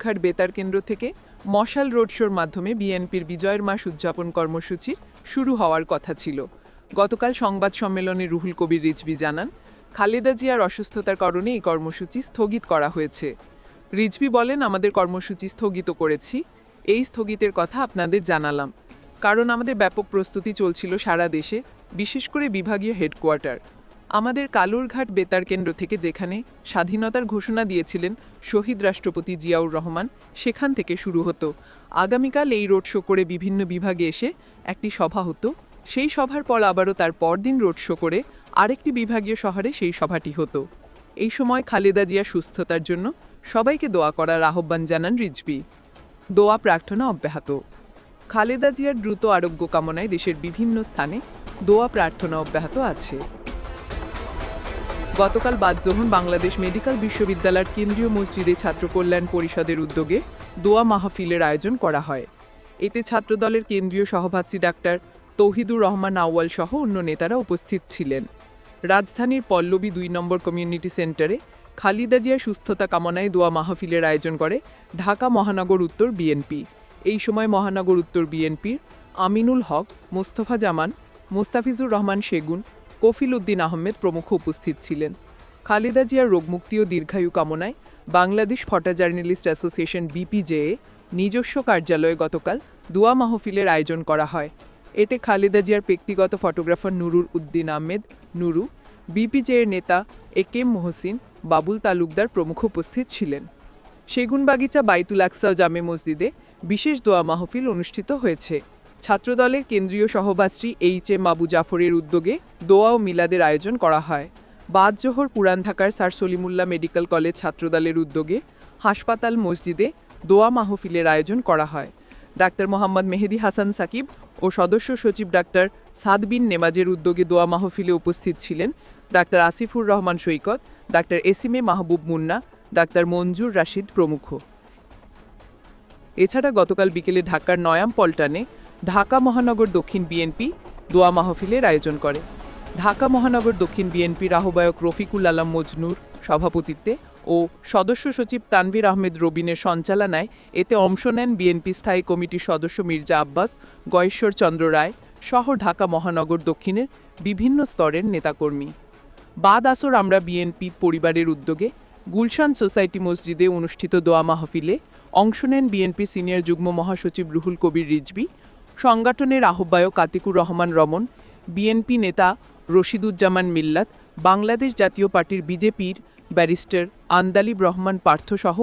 কালুরঘাট বেতার কেন্দ্র থেকে মশাল রোড শোর মাধ্যমে বিএনপির বিজয়ের মাস উদযাপন কর্মসূচি শুরু হওয়ার কথা ছিল। গতকাল সংবাদ সম্মেলনে রুহুল কবির রিজভি জানান, খালেদা জিয়ার অসুস্থতার কারণে এই কর্মসূচি স্থগিত করা হয়েছে। রিজভি বলেন, আমাদের কর্মসূচি স্থগিত করেছি। এই স্থগিতের কথা আপনাদের জানালাম। কারণ আমাদের ব্যাপক প্রস্তুতি চলছিল সারা দেশে, বিশেষ করে বিভাগীয় হেডকোয়ার্টার। আমাদের কালুরঘাট বেতার কেন্দ্র থেকে যেখানে স্বাধীনতার ঘোষণা দিয়েছিলেন শহীদ রাষ্ট্রপতি জিয়াউর রহমান, সেখান থেকে শুরু হতো। আগামীকাল এই রোড শো করে বিভিন্ন বিভাগে এসে একটি সভা হতো। সেই সভার পর আবারও তার পরদিন রোড শো করে আরেকটি বিভাগীয় শহরে সেই সভাটি হতো। এই সময় খালেদা জিয়া সুস্থতার জন্য সবাইকে দোয়া করার আহ্বান জানান রিজভি। দোয়া প্রার্থনা অব্যাহত। খালেদা জিয়ার দ্রুত আরোগ্য কামনায় দেশের বিভিন্ন স্থানে দোয়া প্রার্থনা অব্যাহত আছে। গতকাল বাদ জোহন বাংলাদেশ মেডিকেল বিশ্ববিদ্যালয়ের কেন্দ্রীয় মসজিদে ছাত্র কল্যাণ পরিষদের উদ্যোগে দোয়া মাহফিলের আয়োজন করা হয়। এতে ছাত্রদলের কেন্দ্রীয় সভাপতি ডাক্তার তৌহিদুর রহমান আউয়াল সহ অন্য নেতারা উপস্থিত ছিলেন। রাজধানীর পল্লবী দুই নম্বর কমিউনিটি সেন্টারে খালিদা জিয়ার সুস্থতা কামনায় দোয়া মাহফিলের আয়োজন করে ঢাকা মহানগর উত্তর বিএনপি। এই সময় মহানগর উত্তর বিএনপির আমিনুল হক, মোস্তফা জামান, মোস্তাফিজুর রহমান সেগুন কফিল উদ্দিন আহমেদ প্রমুখ উপস্থিত ছিলেন। খালেদা জিয়ার রোগমুক্তি ও দীর্ঘায়ু কামনায় Bangladesh photo journalist association BPJA নিজস্ব কার্যালয়ে গতকাল দোয়া মাহফিলের আয়োজন করা হয়। এতে খালেদা জিয়ার ব্যক্তিগত ফটোগ্রাফার নুরুর উদ্দিন আহমেদ, নুরু বিপিজেএর নেতা এ কে মহসিন, বাবুল তালুকদার প্রমুখ উপস্থিত ছিলেন। সেগুনবাগিচা বাইতুল আকসা জামে মসজিদে বিশেষ দোয়া মাহফিল অনুষ্ঠিত হয়েছে। ছাত্রদলের কেন্দ্রীয় সহবাস্ত্রী এইচ এম আবু জাফরের উদ্যোগে দোয়া ও মিলাদের আয়োজন করা হয়। বাদজোহর পুরান ঢাকার স্যার সলিমুল্লাহ মেডিকেল কলেজ ছাত্রদলের উদ্যোগে হাসপাতাল মসজিদে দোয়া মাহফিলের আয়োজন করা হয়। ডাক্তার মোহাম্মদ মেহেদি হাসান সাকিব ও সদস্য সচিব ডাক্তার সাদবিন নেমাজের উদ্যোগে দোয়া মাহফিলে উপস্থিত ছিলেন ডাক্তার আসিফুর রহমান সৈকত, ডাক্তার এসিমে মাহবুব মুন্না, ডাক্তার মঞ্জুর রাশিদ প্রমুখ। এছাড়া গতকাল বিকেলে ঢাকার নয়াম পল্টনে ঢাকা মহানগর দক্ষিণ বিএনপি দোয়া মাহফিলের আয়োজন করে। ঢাকা মহানগর দক্ষিণ বিএনপির আহ্বায়ক রফিকুল আলম মজনুর সভাপতিত্বে ও সদস্য সচিব তানভীর আহমেদ রবিনের সঞ্চালনায় এতে অংশ নেন বিএনপি স্থায়ী কমিটির সদস্য মির্জা আব্বাস, গয়েশ্বর চন্দ্র রায় সহ ঢাকা মহানগর দক্ষিণের বিভিন্ন স্তরের নেতাকর্মী। বাদ আসর আমরা বিএনপি পরিবারের উদ্যোগে গুলশান সোসাইটি মসজিদে অনুষ্ঠিত দোয়া মাহফিলে অংশ নেন বিএনপি সিনিয়র যুগ্ম মহাসচিব রুহুল কবির রিজভি সংগঠনের আহ্বায়ক আতিকুর রহমান রমন, বিএনপি নেতা রশিদুজ্জামান মিল্লাত, বাংলাদেশ জাতীয় পার্টির বিজেপির ব্যারিস্টার আন্দালিব রহমান পার্থসহ